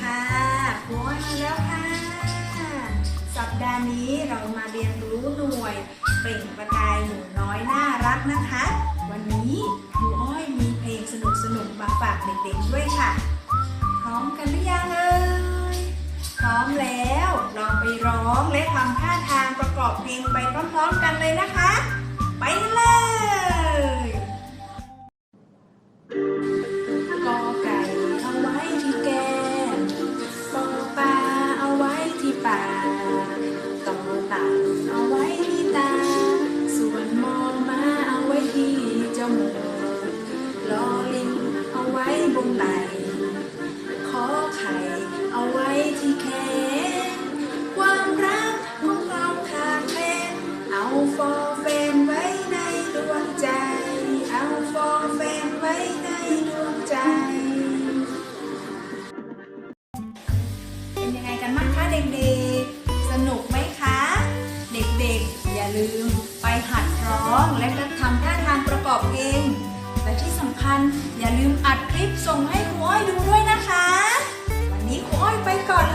ครูอ้ยมาแล้วค่ะ สัปดาห์นี้เรามาเรียนรู้หน่วยเปล่งประกายหนูน้อยน่ารักนะคะ วันนี้ครูอ้อยมีเพลงสนุกๆมาฝากเด็กๆด้วยค่ะ พร้อมกันหรือยังเอ่ยพร้อมแล้วเราไปร้องและทำท่าทางประกอบเพลงไปพร้อมๆกันเลยนะคะ ไปเลย ลืมไปหัดร้องและก็ทำท่าทางประกอบเพลงและที่สำคัญอย่าลืมอัดคลิปส่งให้ครูอ้อยดูด้วยนะคะ วันนี้ครูอ้อยไปก่อน